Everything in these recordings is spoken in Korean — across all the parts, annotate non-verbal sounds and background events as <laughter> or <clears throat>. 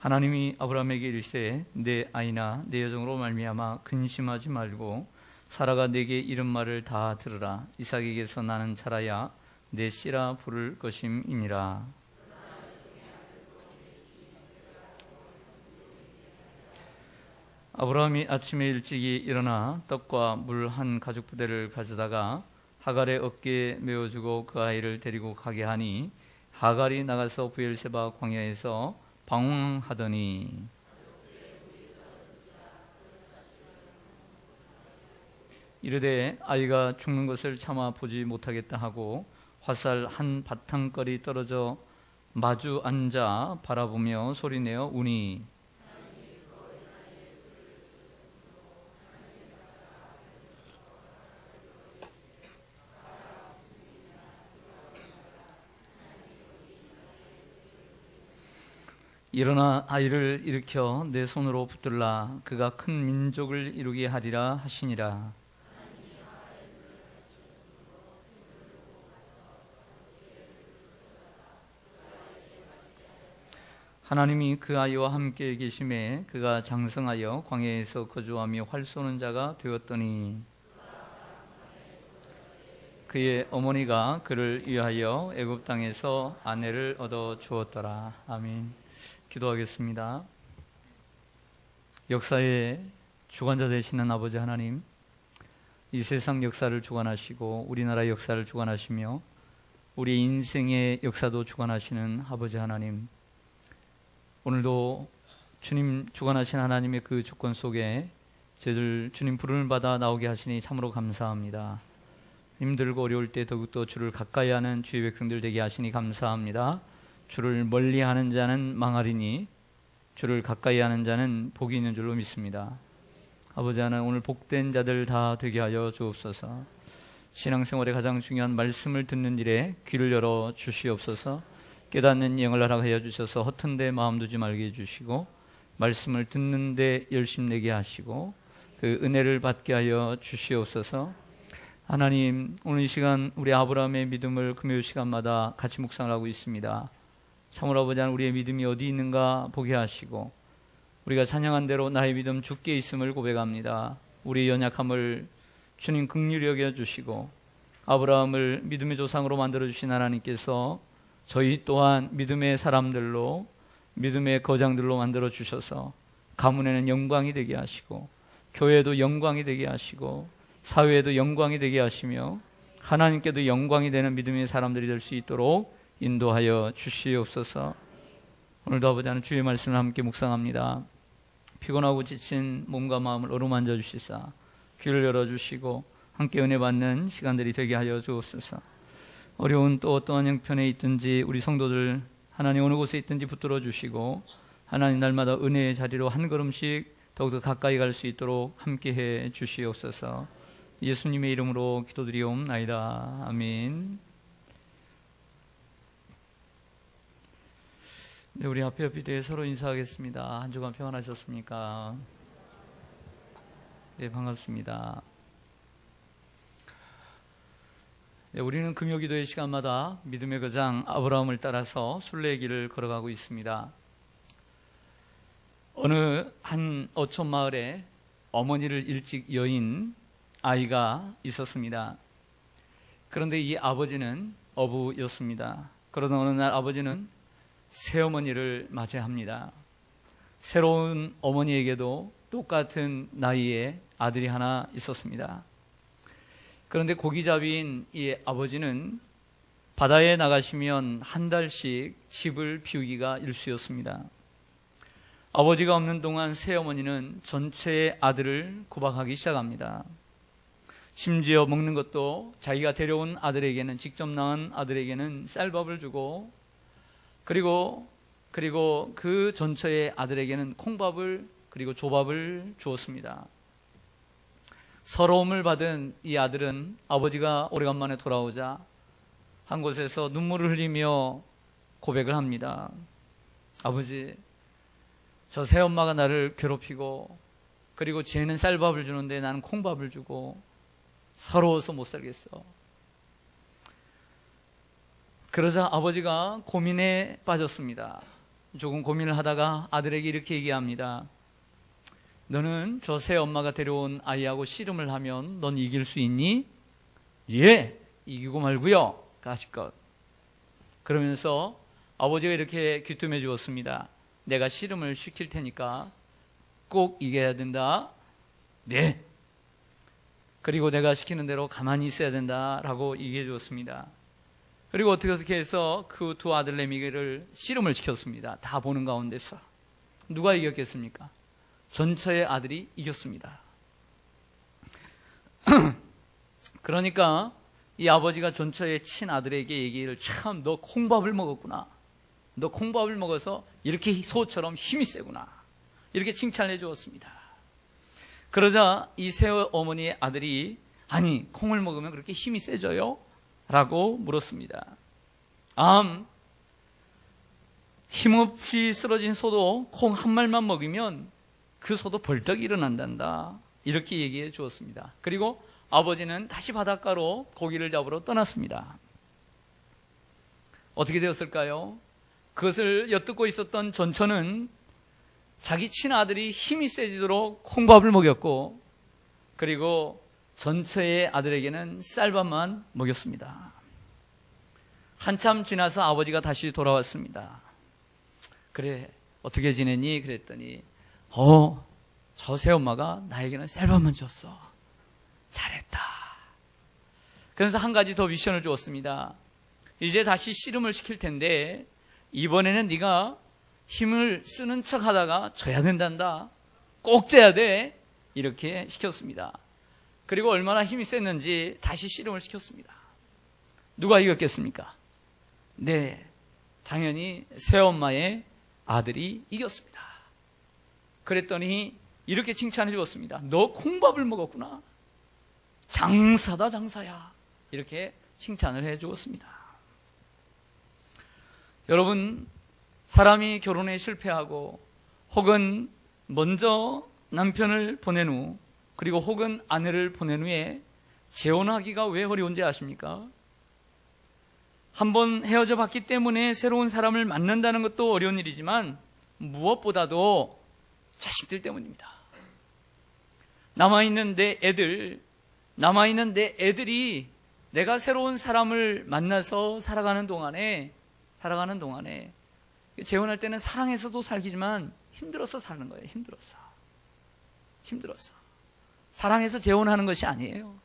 하나님이 아브라함에게 이르시되 내 아이나 내 여종으로 말미암아 근심하지 말고 사라가 내게 이런 말을 다 들으라. 이삭에게서 나는 자라야 내 씨라 부를 것임이니라. 아브라함이 아침에 일찍이 일어나 떡과 물 한 가죽 부대를 가져다가 하갈의 어깨에 메어주고 그 아이를 데리고 가게 하니 하갈이 나가서 부엘세바 광야에서 방황하더니 이르되 아이가 죽는 것을 참아 보지 못하겠다 하고 화살 한 바탕거리 떨어져 마주 앉아 바라보며 소리내어 우니 일어나 아이를 일으켜 내 손으로 붙들라 그가 큰 민족을 이루게 하리라 하시니라 하나님이 그 아이와 함께 계심에 그가 장성하여 광야에서 거주하며 활 쏘는 자가 되었더니 그의 어머니가 그를 위하여 애굽 땅에서 아내를 얻어 주었더라. 아멘. 기도하겠습니다. 역사의 주관자 되시는 아버지 하나님, 이 세상 역사를 주관하시고 우리나라 역사를 주관하시며 우리 인생의 역사도 주관하시는 아버지 하나님, 오늘도 주님 주관하신 하나님의 그 주권 속에 저희들 주님 부름을 받아 나오게 하시니 참으로 감사합니다. 힘들고 어려울 때 더욱더 주를 가까이 하는 주의 백성들 되게 하시니 감사합니다. 주를 멀리 하는 자는 망하리니 주를 가까이 하는 자는 복이 있는 줄로 믿습니다. 아버지 하나 오늘 복된 자들 다 되게 하여 주옵소서. 신앙생활의 가장 중요한 말씀을 듣는 일에 귀를 열어 주시옵소서. 깨닫는 영을 허락하여 주셔서 허튼 데 마음 두지 말게 해 주시고 말씀을 듣는 데 열심 내게 하시고 그 은혜를 받게 하여 주시옵소서. 하나님 오늘 이 시간 우리 아브라함의 믿음을 금요일 시간마다 같이 묵상을 하고 있습니다. 참으로 아버지 하나님 우리의 믿음이 어디 있는가 보게 하시고 우리가 찬양한 대로 나의 믿음 죽게 있음을 고백합니다. 우리의 연약함을 주님 극률히 여겨 주시고 아브라함을 믿음의 조상으로 만들어 주신 하나님께서 저희 또한 믿음의 사람들로 믿음의 거장들로 만들어 주셔서 가문에는 영광이 되게 하시고 교회도 영광이 되게 하시고 사회에도 영광이 되게 하시며 하나님께도 영광이 되는 믿음의 사람들이 될 수 있도록 인도하여 주시옵소서. 오늘도 아버지 하나님 주의 말씀을 함께 묵상합니다. 피곤하고 지친 몸과 마음을 어루만져 주시사 귀를 열어 주시고 함께 은혜 받는 시간들이 되게 하여 주옵소서. 어려운 또 어떠한 형편에 있든지 우리 성도들 하나님 어느 곳에 있든지 붙들어 주시고 하나님 날마다 은혜의 자리로 한 걸음씩 더욱더 가까이 갈 수 있도록 함께 해 주시옵소서. 예수님의 이름으로 기도드리옵나이다. 아멘. 네, 우리 앞에 옆에 서로 인사하겠습니다. 한 주간 평안하셨습니까? 네, 반갑습니다. 네, 우리는 금요기도의 시간마다 믿음의 거장 아브라함을 따라서 순례길을 걸어가고 있습니다. 어느 한 어촌 마을에 어머니를 일찍 여인 아이가 있었습니다. 그런데 이 아버지는 어부였습니다. 그러던 어느 날 아버지는 새어머니를 맞이합니다. 새로운 어머니에게도 똑같은 나이에 아들이 하나 있었습니다. 그런데 고기잡이인 이 아버지는 바다에 나가시면 한 달씩 집을 비우기가 일수였습니다. 아버지가 없는 동안 새어머니는 전체의 아들을 구박하기 시작합니다. 심지어 먹는 것도 자기가 데려온 아들에게는 직접 낳은 아들에게는 쌀밥을 주고 그리고 그리고 그 전처의 아들에게는 콩밥을 그리고 조밥을 주었습니다. 서러움을 받은 이 아들은 아버지가 오래간만에 돌아오자 한 곳에서 눈물을 흘리며 고백을 합니다. 아버지, 저 새엄마가 나를 괴롭히고 그리고 쟤는 쌀밥을 주는데 나는 콩밥을 주고 서러워서 못 살겠어. 그러자 아버지가 고민에 빠졌습니다. 조금 고민을 하다가 아들에게 이렇게 얘기합니다. 너는 저 새 엄마가 데려온 아이하고 씨름을 하면 넌 이길 수 있니? 예, 이기고 말고요. 가시것. 그러면서 아버지가 이렇게 귀뜸해 주었습니다. 내가 씨름을 시킬 테니까 꼭 이겨야 된다. 네. 그리고 내가 시키는 대로 가만히 있어야 된다라고 얘기해 주었습니다. 그리고 어떻게 해서 그 두 아들내미를 씨름을 시켰습니다. 다 보는 가운데서. 누가 이겼겠습니까? 전처의 아들이 이겼습니다. <clears throat> 그러니까 이 아버지가 전처의 친아들에게 얘기를 참 너 콩밥을 먹었구나. 너 콩밥을 먹어서 이렇게 소처럼 힘이 세구나. 이렇게 칭찬해 주었습니다. 그러자 이새 어머니의 아들이 아니 콩을 먹으면 그렇게 힘이 세져요? 라고 물었습니다. 암 힘없이 쓰러진 소도 콩 한 말만 먹으면 그 소도 벌떡 일어난단다. 이렇게 얘기해 주었습니다. 그리고 아버지는 다시 바닷가로 고기를 잡으러 떠났습니다. 어떻게 되었을까요? 그것을 엿듣고 있었던 전처는 자기 친아들이 힘이 세지도록 콩밥을 먹였고 그리고 전처의 아들에게는 쌀밥만 먹였습니다. 한참 지나서 아버지가 다시 돌아왔습니다. 그래 어떻게 지냈니? 그랬더니 어, 저 새엄마가 나에게는 쌀밥만 줬어. 잘했다. 그래서 한 가지 더 미션을 주었습니다. 이제 다시 씨름을 시킬 텐데 이번에는 네가 힘을 쓰는 척 하다가 져야 된단다. 꼭 져야 돼. 이렇게 시켰습니다. 그리고 얼마나 힘이 셌는지 다시 씨름을 시켰습니다. 누가 이겼겠습니까? 네. 당연히 새엄마의 아들이 이겼습니다. 그랬더니 이렇게 칭찬해 주었습니다. 너 콩밥을 먹었구나. 장사다, 장사야. 이렇게 칭찬을 해 주었습니다. 여러분, 사람이 결혼에 실패하고 혹은 먼저 남편을 보낸 후 그리고 혹은 아내를 보낸 후에 재혼하기가 왜 어려운지 아십니까? 한번 헤어져 봤기 때문에 새로운 사람을 만난다는 것도 어려운 일이지만 무엇보다도 자식들 때문입니다. 남아있는 내 애들, 남아있는 내 애들이 내가 새로운 사람을 만나서 살아가는 동안에, 살아가는 동안에, 재혼할 때는 사랑해서도 살기지만 힘들어서 사는 거예요, 힘들어서. 힘들어서. 사랑해서 재혼하는 것이 아니에요.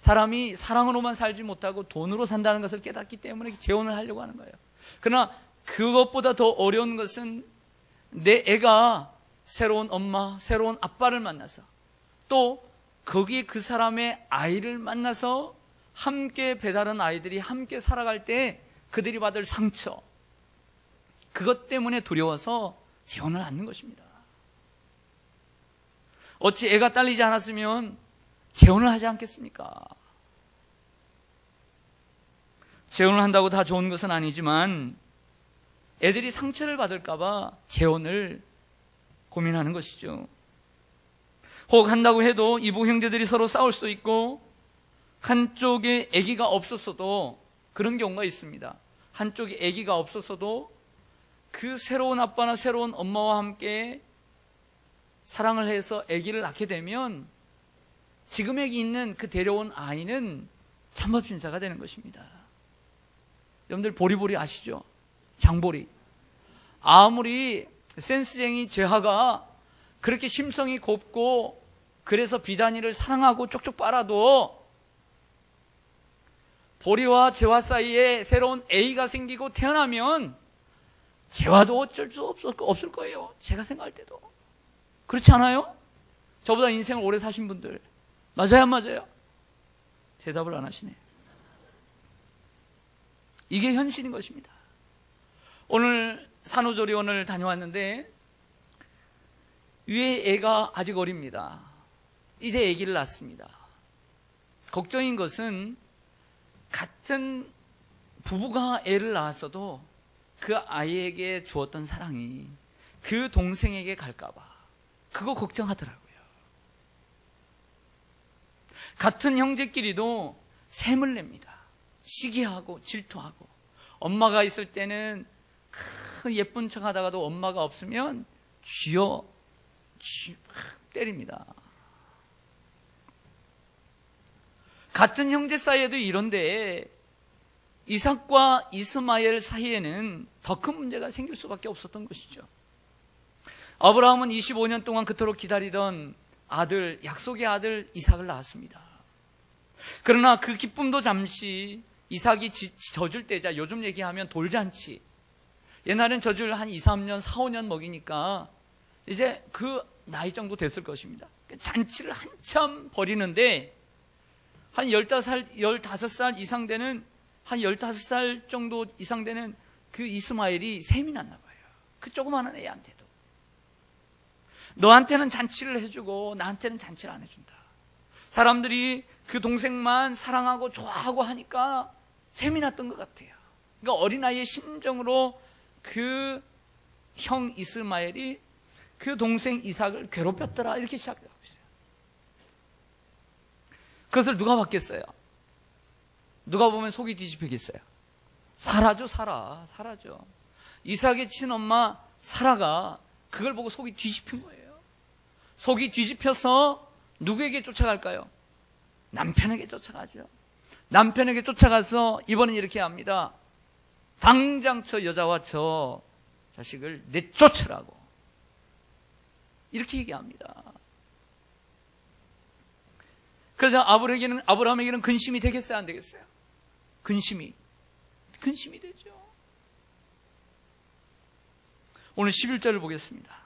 사람이 사랑으로만 살지 못하고 돈으로 산다는 것을 깨닫기 때문에 재혼을 하려고 하는 거예요. 그러나 그것보다 더 어려운 것은 내 애가 새로운 엄마, 새로운 아빠를 만나서 또 거기에 그 사람의 아이를 만나서 함께 배다른 아이들이 함께 살아갈 때 그들이 받을 상처 그것 때문에 두려워서 재혼을 않는 것입니다. 어찌 애가 딸리지 않았으면 재혼을 하지 않겠습니까? 재혼을 한다고 다 좋은 것은 아니지만 애들이 상처를 받을까봐 재혼을 고민하는 것이죠. 혹 한다고 해도 이부 형제들이 서로 싸울 수도 있고 한쪽에 아기가 없었어도 그런 경우가 있습니다. 한쪽에 아기가 없었어도 그 새로운 아빠나 새로운 엄마와 함께 사랑을 해서 아기를 낳게 되면 지금 여기 있는 그 데려온 아이는 참법신사가 되는 것입니다. 여러분들 보리보리 아시죠? 장보리. 아무리 센스쟁이 제하가 그렇게 심성이 곱고 그래서 비단이를 사랑하고 쪽쪽 빨아도 보리와 재화 사이에 새로운 A가 생기고 태어나면 재화도 어쩔 수 없을 거예요. 제가 생각할 때도. 그렇지 않아요? 저보다 인생을 오래 사신 분들. 맞아요, 안 맞아요? 대답을 안 하시네. 이게 현실인 것입니다. 오늘 산후조리원을 다녀왔는데 위에 애가 아직 어립니다. 이제 아기를 낳습니다. 걱정인 것은 같은 부부가 애를 낳았어도 그 아이에게 주었던 사랑이 그 동생에게 갈까봐 그거 걱정하더라고요. 같은 형제끼리도 샘을 냅니다. 시기하고 질투하고 엄마가 있을 때는 예쁜 척 하다가도 엄마가 없으면 쥐어 쥐, 막 때립니다. 같은 형제 사이에도 이런데 이삭과 이스마엘 사이에는 더 큰 문제가 생길 수밖에 없었던 것이죠. 아브라함은 25년 동안 그토록 기다리던 아들, 약속의 아들 이삭을 낳았습니다. 그러나 그 기쁨도 잠시 이삭이 지- 젖을 때자 요즘 얘기하면 돌잔치. 옛날엔 젖을 한 2, 3년, 4, 5년 먹이니까 이제 그 나이 정도 됐을 것입니다. 잔치를 한참 벌이는데 한 15살, 15살 이상 되는 한 15살 정도 이상 되는 그 이스마엘이 셈이 났나 봐요. 그 조그마한 애한테도. 너한테는 잔치를 해주고 나한테는 잔치를 안 해준다. 사람들이 그 동생만 사랑하고 좋아하고 하니까 셈이 났던 것 같아요. 그러니까 어린아이의 심정으로 그 형 이스마엘이 그 동생 이삭을 괴롭혔더라 이렇게 시작하고 있어요. 그것을 누가 받겠어요? 누가 보면 속이 뒤집히겠어요? 사라죠, 살아, 사라죠. 이삭의 친엄마 사라가 그걸 보고 속이 뒤집힌 거예요. 속이 뒤집혀서 누구에게 쫓아갈까요? 남편에게 쫓아가죠. 남편에게 쫓아가서 이번엔 이렇게 합니다. 당장 저 여자와 저 자식을 내쫓으라고. 이렇게 얘기합니다. 그래서 아브라함에게는, 아브라함에게는 근심이 되겠어요? 안 되겠어요? 근심이. 근심이 되죠. 오늘 11절을 보겠습니다.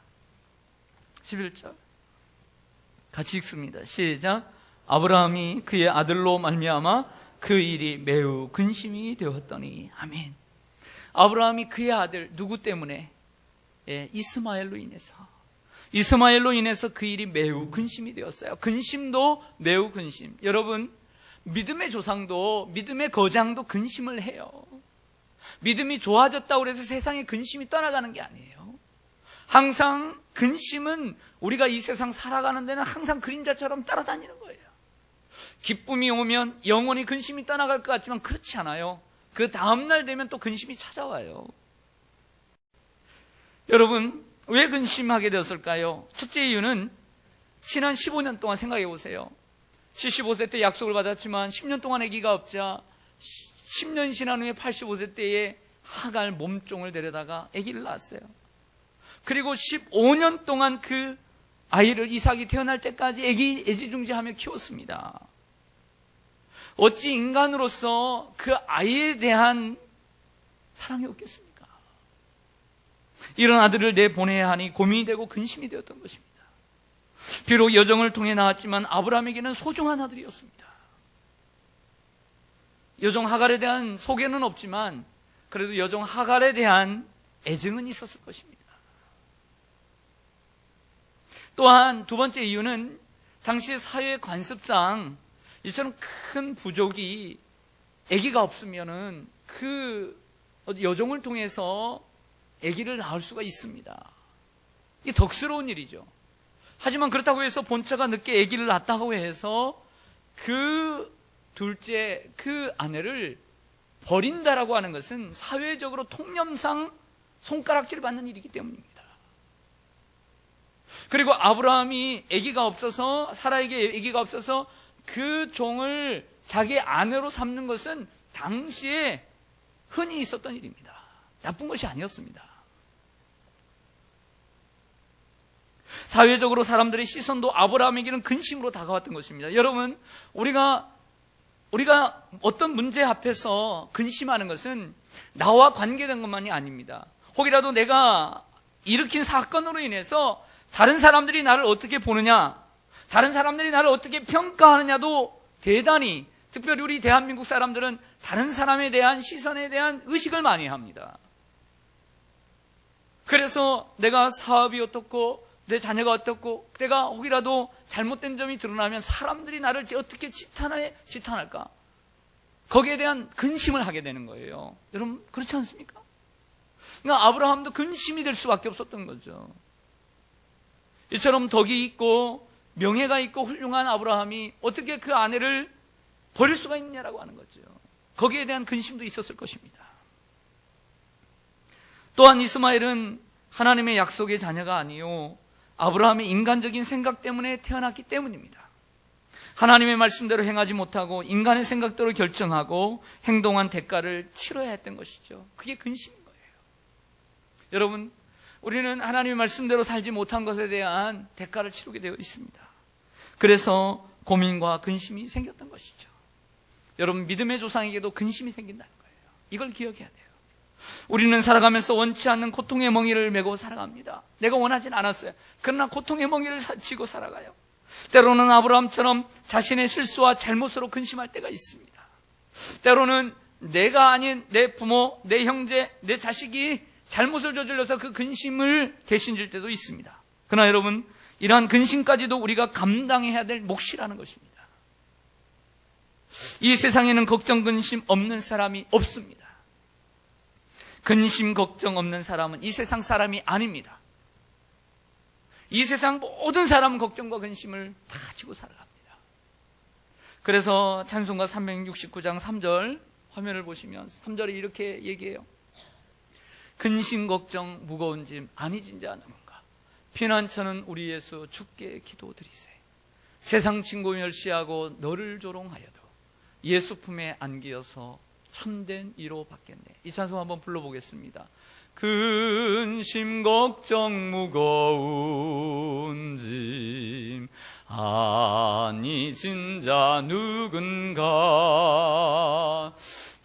11절. 같이 읽습니다. 시작. 아브라함이 그의 아들로 말미암아 그 일이 매우 근심이 되었더니 아멘. 아브라함이 그의 아들 누구 때문에? 예, 이스마엘로 인해서. 이스마엘로 인해서 그 일이 매우 근심이 되었어요. 근심도 매우 근심. 여러분, 믿음의 조상도 믿음의 거장도 근심을 해요. 믿음이 좋아졌다고 해서 세상에 근심이 떠나가는 게 아니에요. 항상 근심은 우리가 이 세상 살아가는 데는 항상 그림자처럼 따라다니는 거예요. 기쁨이 오면 영원히 근심이 떠나갈 것 같지만 그렇지 않아요. 그 다음날 되면 또 근심이 찾아와요. 여러분, 왜 근심하게 되었을까요? 첫째 이유는 지난 15년 동안 생각해 보세요. 75세 때 약속을 받았지만 10년 동안 아기가 없자 10년 지난 후에 85세 때에 하갈 몸종을 데려다가 아기를 낳았어요. 그리고 15년 동안 그 아이를 이삭이 태어날 때까지 아기 애지중지하며 키웠습니다. 어찌 인간으로서 그 아이에 대한 사랑이 없겠습니까? 이런 아들을 내보내야 하니 고민이 되고 근심이 되었던 것입니다. 비록 여정을 통해 나왔지만 아브라함에게는 소중한 아들이었습니다. 여종 하갈에 대한 소개는 없지만 그래도 여종 하갈에 대한 애정은 있었을 것입니다. 또한 두 번째 이유는 당시 사회 관습상 이처럼 큰 부족이 아기가 없으면은 그 여종을 통해서 아기를 낳을 수가 있습니다. 이게 덕스러운 일이죠. 하지만 그렇다고 해서 본처가 늦게 아기를 낳았다고 해서 그 둘째 그 아내를 버린다라고 하는 것은 사회적으로 통념상 손가락질 받는 일이기 때문입니다. 그리고 아브라함이 아기가 없어서 사라에게 아기가 없어서 그 종을 자기 아내로 삼는 것은 당시에 흔히 있었던 일입니다. 나쁜 것이 아니었습니다. 사회적으로 사람들의 시선도 아브라함에게는 근심으로 다가왔던 것입니다. 여러분, 우리가 우리가 어떤 문제 앞에서 근심하는 것은 나와 관계된 것만이 아닙니다. 혹이라도 내가 일으킨 사건으로 인해서 다른 사람들이 나를 어떻게 보느냐, 다른 사람들이 나를 어떻게 평가하느냐도 대단히, 특별히 우리 대한민국 사람들은 다른 사람에 대한 시선에 대한 의식을 많이 합니다. 그래서 내가 사업이 어떻고, 내 자녀가 어떻고, 내가 혹이라도 잘못된 점이 드러나면 사람들이 나를 어떻게 지탄해, 지탄할까? 거기에 대한 근심을 하게 되는 거예요. 여러분, 그렇지 않습니까? 그러니까 아브라함도 근심이 될 수밖에 없었던 거죠. 이처럼 덕이 있고 명예가 있고 훌륭한 아브라함이 어떻게 그 아내를 버릴 수가 있냐라고 하는 거죠. 거기에 대한 근심도 있었을 것입니다. 또한 이스마엘은 하나님의 약속의 자녀가 아니요 아브라함의 인간적인 생각 때문에 태어났기 때문입니다. 하나님의 말씀대로 행하지 못하고 인간의 생각대로 결정하고 행동한 대가를 치러야 했던 것이죠. 그게 근심인 거예요. 여러분, 우리는 하나님의 말씀대로 살지 못한 것에 대한 대가를 치르게 되어 있습니다. 그래서 고민과 근심이 생겼던 것이죠. 여러분, 믿음의 조상에게도 근심이 생긴다는 거예요. 이걸 기억해야 돼요. 우리는 살아가면서 원치 않는 고통의 멍이를 메고 살아갑니다. 내가 원하진 않았어요. 그러나 고통의 멍이를 지고 살아가요. 때로는 아브라함처럼 자신의 실수와 잘못으로 근심할 때가 있습니다. 때로는 내가 아닌 내 부모, 내 형제, 내 자식이 잘못을 저질러서 그 근심을 대신 질 때도 있습니다. 그러나 여러분, 이러한 근심까지도 우리가 감당해야 될 몫이라는 것입니다. 이 세상에는 걱정, 근심 없는 사람이 없습니다. 근심, 걱정 없는 사람은 이 세상 사람이 아닙니다. 이 세상 모든 사람은 걱정과 근심을 다 지고 살아갑니다. 그래서 찬송가 369장 3절 화면을 보시면 3절에 이렇게 얘기해요. 근심 걱정 무거운 짐 아니 진자 누군가? 피난처는 우리 예수 죽게 기도드리세. 세상 친구 멸시하고 너를 조롱하여도 예수 품에 안기어서 참된 이로 받겠네. 이 찬송 한번 불러보겠습니다. 근심 걱정 무거운 짐 아니 진자 누군가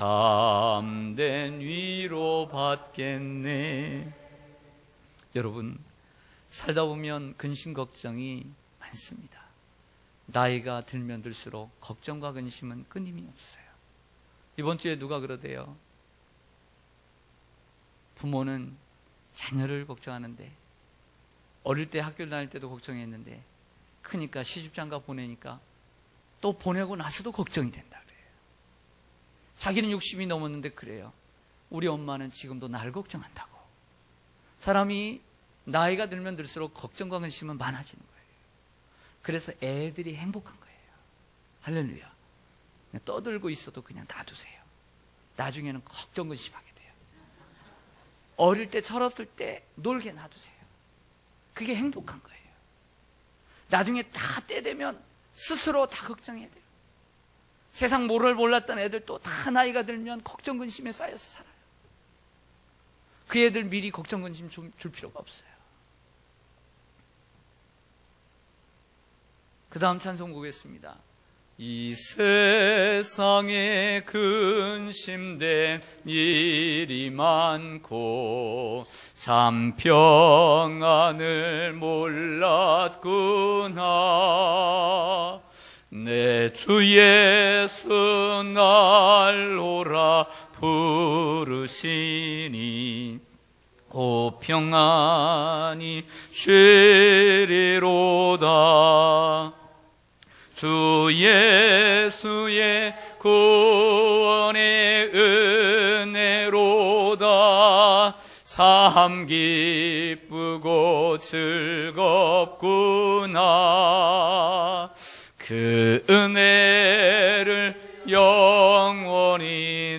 참된 위로 받겠네. 여러분, 살다 보면 근심 걱정이 많습니다. 나이가 들면 들수록 걱정과 근심은 끊임이 없어요. 이번 주에 누가 그러대요? 부모는 자녀를 걱정하는데 어릴 때 학교 다닐 때도 걱정했는데 크니까 시집장가 보내니까 또 보내고 나서도 걱정이 된다. 자기는 60이 넘었는데 그래요. 우리 엄마는 지금도 날 걱정한다고. 사람이 나이가 들면 들수록 걱정과 근심은 많아지는 거예요. 그래서 애들이 행복한 거예요. 할렐루야. 떠들고 있어도 그냥 놔두세요. 나중에는 걱정 근심하게 어릴 때 철없을 때 놀게 놔두세요. 그게 행복한 거예요. 나중에 다 때 되면 스스로 다 걱정해야 돼요. 세상 모를 몰랐던 애들도 다 나이가 들면 걱정 근심에 쌓여서 살아요. 그 애들 미리 걱정 근심 줄 필요가 없어요. 그 다음 찬송 보겠습니다. 이 세상에 근심된 일이 많고 참 평안을 몰랐구나 내 주 예수 날 오라 부르시니 오 평안이 쉬리로다. 주 예수의 구원의 은혜로다. 참 기쁘고 즐겁구나 그 은혜를 영원히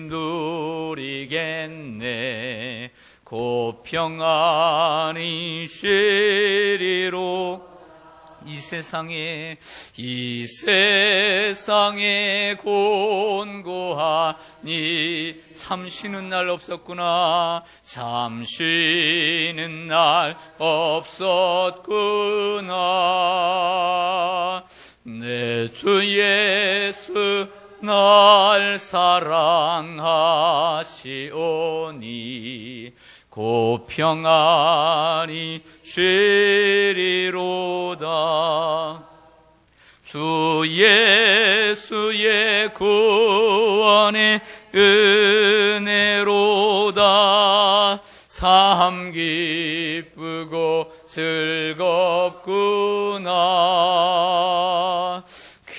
누리겠네. 고 평안히 쉬리로 이 세상에 이 세상에 곤고하니 참 쉬는 날 없었구나. 참 쉬는 날 없었구나 내 주 예수 날 사랑하시오니 고 평안히 쉬리로다 주 예수의 구원의 은혜로다 참 기쁘고 즐겁구나.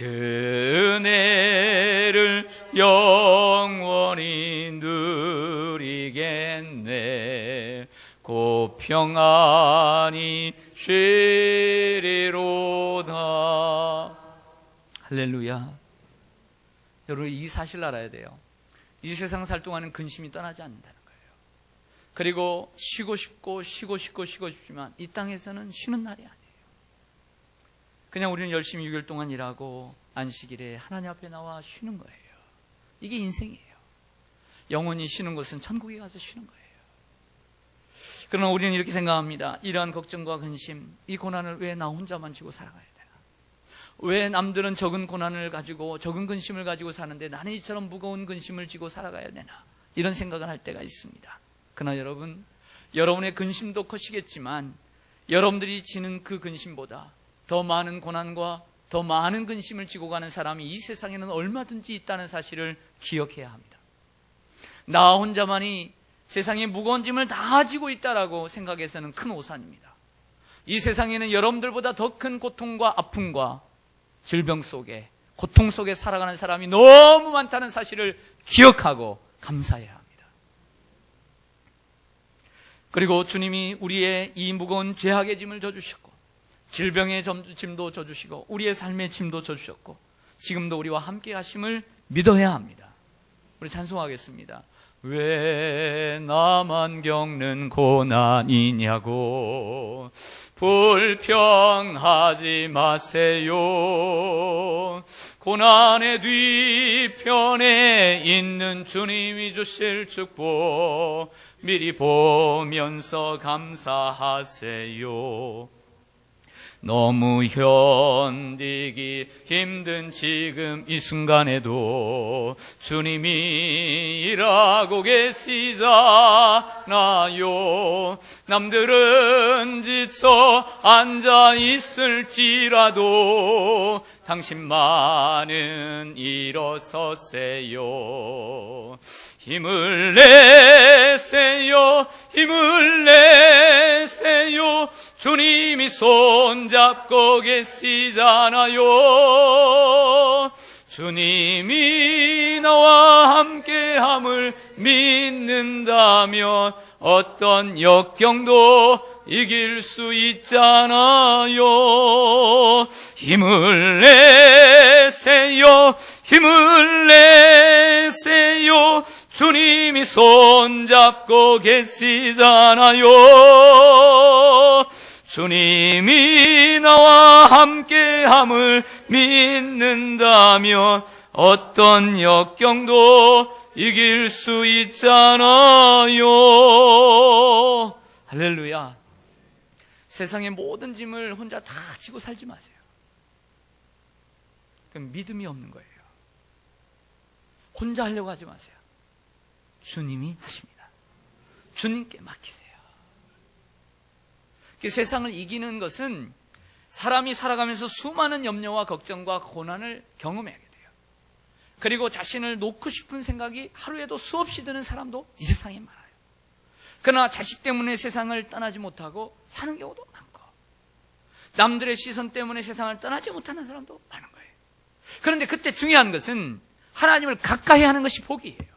그 은혜를 영원히 누리겠네. 고 평안히 쉬리로다. 할렐루야. 여러분 이 사실 알아야 돼요. 이 세상 살 동안은 근심이 떠나지 않는다는 거예요. 그리고 쉬고 싶고 쉬고 싶고 쉬고 싶지만 이 땅에서는 쉬는 날이 아니에요. 그냥 우리는 열심히 6일 동안 일하고 안식일에 하나님 앞에 나와 쉬는 거예요. 이게 인생이에요. 영원히 쉬는 것은 천국에 가서 쉬는 거예요. 그러나 우리는 이렇게 생각합니다. 이러한 걱정과 근심, 이 고난을 왜 나 혼자만 지고 살아가야 되나? 왜 남들은 적은 고난을 가지고 적은 근심을 가지고 사는데 나는 이처럼 무거운 근심을 지고 살아가야 되나? 이런 생각을 할 때가 있습니다. 그러나 여러분, 여러분의 근심도 커시겠지만 여러분들이 지는 그 근심보다 더 많은 고난과 더 많은 근심을 지고 가는 사람이 이 세상에는 얼마든지 있다는 사실을 기억해야 합니다. 나 혼자만이 세상에 무거운 짐을 다 지고 있다라고 생각해서는 큰 오산입니다. 이 세상에는 여러분들보다 더 큰 고통과 아픔과 질병 속에 고통 속에 살아가는 사람이 너무 많다는 사실을 기억하고 감사해야 합니다. 그리고 주님이 우리의 이 무거운 죄악의 짐을 져주셨고 질병의 점- 짐도 져주시고 우리의 삶의 짐도 져주셨고 지금도 우리와 함께 하심을 믿어야 합니다. 우리 찬송하겠습니다. 왜 나만 겪는 고난이냐고 불평하지 마세요. 고난의 뒤편에 있는 주님이 주실 축복 미리 보면서 감사하세요. 너무 견디기 힘든 지금 이 순간에도 주님이 일하고 계시잖아요. 남들은 지쳐 앉아 있을지라도 당신만은 일어서세요. 힘을 내세요. 힘을 내세요. 주님이 손잡고 계시잖아요. 주님이 나와 함께함을 믿는다면 어떤 역경도 이길 수 있잖아요. 힘을 내세요. 힘을 내세요. 주님이 손잡고 계시잖아요. 주님이 나와 함께함을 믿는다면 어떤 역경도 이길 수 있잖아요. 할렐루야. 세상의 모든 짐을 혼자 다 지고 살지 마세요. 그럼 믿음이 없는 거예요. 혼자 하려고 하지 마세요. 주님이 하십니다. 주님께 맡기세요. 그 세상을 이기는 것은 사람이 살아가면서 수많은 염려와 걱정과 고난을 경험하게 돼요. 그리고 자신을 놓고 싶은 생각이 하루에도 수없이 드는 사람도 이 세상에 많아요. 그러나 자식 때문에 세상을 떠나지 못하고 사는 경우도 많고, 남들의 시선 때문에 세상을 떠나지 못하는 사람도 많은 거예요. 그런데 그때 중요한 것은 하나님을 가까이 하는 것이 복이에요.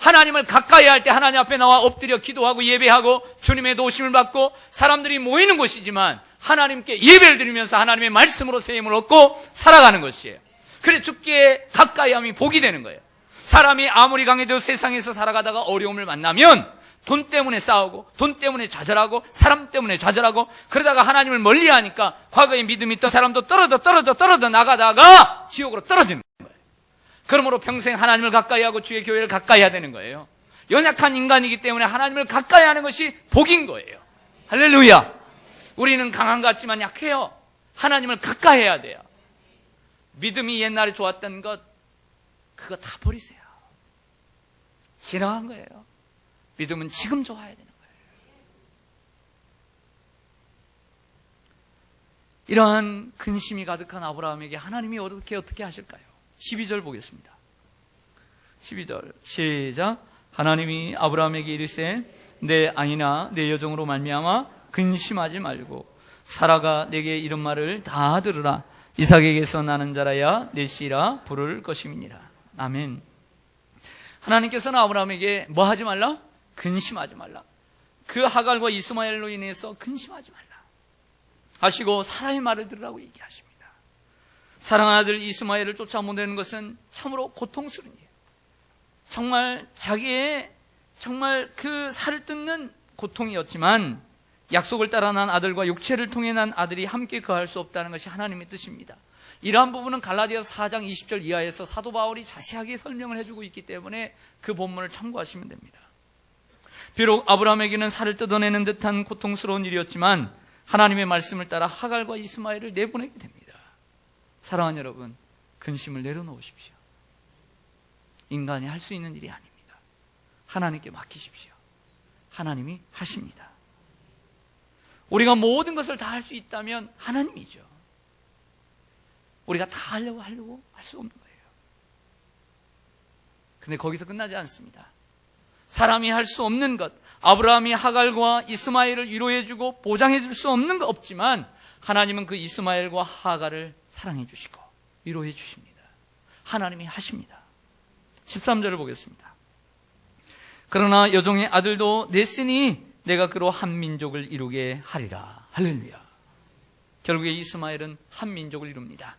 하나님을 가까이 할 때 하나님 앞에 나와 엎드려 기도하고 예배하고 주님의 도심을 받고 사람들이 모이는 곳이지만 하나님께 예배를 드리면서 하나님의 말씀으로 세임을 얻고 살아가는 것이에요. 그래 죽기에 가까이함이 복이 되는 거예요. 사람이 아무리 강해도 세상에서 살아가다가 어려움을 만나면 돈 때문에 싸우고 돈 때문에 좌절하고 사람 때문에 좌절하고 그러다가 하나님을 멀리하니까 과거에 믿음이 있던 사람도 떨어져 떨어져 떨어져 나가다가 지옥으로 떨어지는 거예요. 그러므로 평생 하나님을 가까이 하고 주의 교회를 가까이 해야 되는 거예요. 연약한 인간이기 때문에 하나님을 가까이 하는 것이 복인 거예요. 할렐루야. 우리는 강한 것 같지만 약해요. 하나님을 가까이 해야 돼요. 믿음이 옛날에 좋았던 것, 그거 다 버리세요. 지나간 거예요. 믿음은 지금 좋아야 되는 거예요. 이러한 근심이 가득한 아브라함에게 하나님이 어떻게 어떻게 하실까요? 12절 보겠습니다. 12절. 시작. 하나님이 아브라함에게 이르세 내 아이나 내 여종으로 말미암아 근심하지 말고 사라가 내게 이런 말을 다 들으라. 이삭에게서 나는 자라야 내 씨라 부를 것임이니라. 아멘. 하나님께서는 아브라함에게 뭐 하지 말라? 근심하지 말라. 그 하갈과 이스마엘로 인해서 근심하지 말라. 하시고 사라의 말을 들으라고 얘기하십니다 사랑하는 아들 이스마엘을 쫓아보내는 것은 참으로 고통스러운 일이에요 정말 자기의 정말 그 살을 뜯는 고통이었지만 약속을 따라 난 아들과 육체를 통해 난 아들이 함께 거할 수 없다는 것이 하나님의 뜻입니다. 이러한 부분은 갈라디아서 4장 20절 이하에서 사도 바울이 자세하게 설명을 해주고 있기 때문에 그 본문을 참고하시면 됩니다. 비록 아브라함에게는 살을 뜯어내는 듯한 고통스러운 일이었지만 하나님의 말씀을 따라 하갈과 이스마엘을 내보내게 됩니다. 사랑하는 여러분, 근심을 내려놓으십시오. 인간이 할 수 있는 일이 아닙니다. 하나님께 맡기십시오. 하나님이 하십니다. 우리가 모든 것을 다 할 수 있다면 하나님이죠. 우리가 다 하려고 하려고 할 수 없는 거예요. 근데 거기서 끝나지 않습니다. 사람이 할 수 없는 것, 아브라함이 하갈과 이스마엘을 위로해주고 보장해줄 수 없는 것 없지만 하나님은 그 이스마엘과 하갈을 사랑해 주시고 위로해 주십니다. 하나님이 하십니다. 13절을 보겠습니다. 그러나 여종의 아들도 냈으니 내가 그로 한 민족을 이루게 하리라. 할렐루야. 결국에 이스마엘은 한 민족을 이룹니다.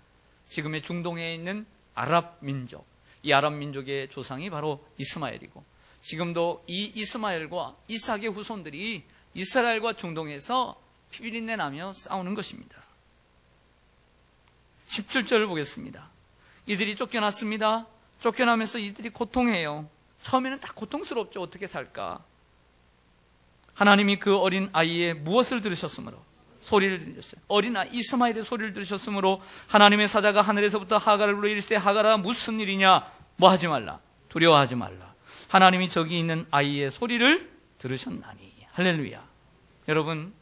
지금의 중동에 있는 아랍 민족. 이 아랍 민족의 조상이 바로 이스마엘이고 지금도 이 이스마엘과 이삭의 후손들이 이스라엘과 중동에서 피비린내 나며 싸우는 것입니다. 17절을 보겠습니다. 이들이 쫓겨났습니다. 쫓겨나면서 이들이 고통해요. 처음에는 다 고통스럽죠. 어떻게 살까? 하나님이 그 어린 아이의 무엇을 들으셨으므로 소리를 들으셨어요. 어린 아이 이스마엘의 소리를 들으셨으므로 하나님의 사자가 하늘에서부터 하갈을 불러 이르시되 하갈아 무슨 일이냐? 뭐 하지 말라. 두려워하지 말라. 하나님이 저기 있는 아이의 소리를 들으셨나니. 할렐루야. 여러분,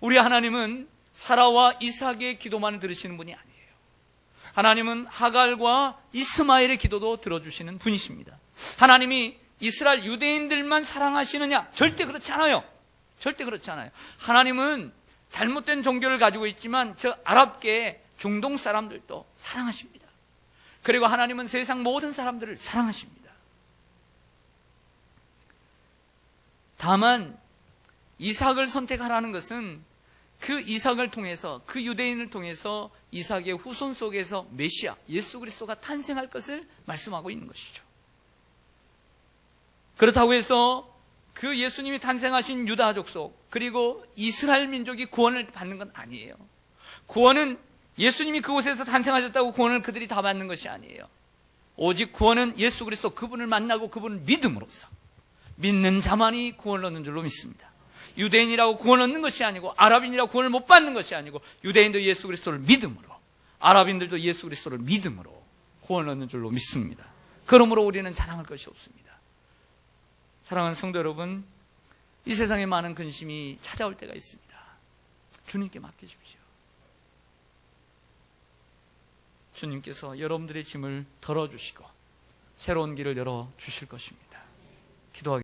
우리 하나님은 사라와 이삭의 기도만을 들으시는 분이 아니에요. 하나님은 하갈과 이스마엘의 기도도 들어주시는 분이십니다. 하나님이 이스라엘 유대인들만 사랑하시느냐? 절대 그렇지 않아요. 절대 그렇지 않아요. 하나님은 잘못된 종교를 가지고 있지만 저 아랍계 중동 사람들도 사랑하십니다. 그리고 하나님은 세상 모든 사람들을 사랑하십니다. 다만 이삭을 선택하라는 것은 그 이삭을 통해서 그 유대인을 통해서 이삭의 후손 속에서 메시아 예수 그리스도가 탄생할 것을 말씀하고 있는 것이죠. 그렇다고 해서 그 예수님이 탄생하신 유다 족 속 그리고 이스라엘 민족이 구원을 받는 건 아니에요. 구원은 예수님이 그곳에서 탄생하셨다고 구원을 그들이 다 받는 것이 아니에요. 오직 구원은 예수 그리스도 그분을 만나고 그분을 믿음으로써 믿는 자만이 구원을 얻는 줄로 믿습니다. 유대인이라고 구원 얻는 것이 아니고 아랍인이라고 구원을 못 받는 것이 아니고 유대인도 예수 그리스도를 믿음으로 아랍인들도 예수 그리스도를 믿음으로 구원을 얻는 줄로 믿습니다. 그러므로 우리는 자랑할 것이 없습니다. 사랑하는 성도 여러분, 이 세상에 많은 근심이 찾아올 때가 있습니다. 주님께 맡기십시오. 주님께서 여러분들의 짐을 덜어주시고 새로운 길을 열어 주실 것입니다. 기도하겠습니다.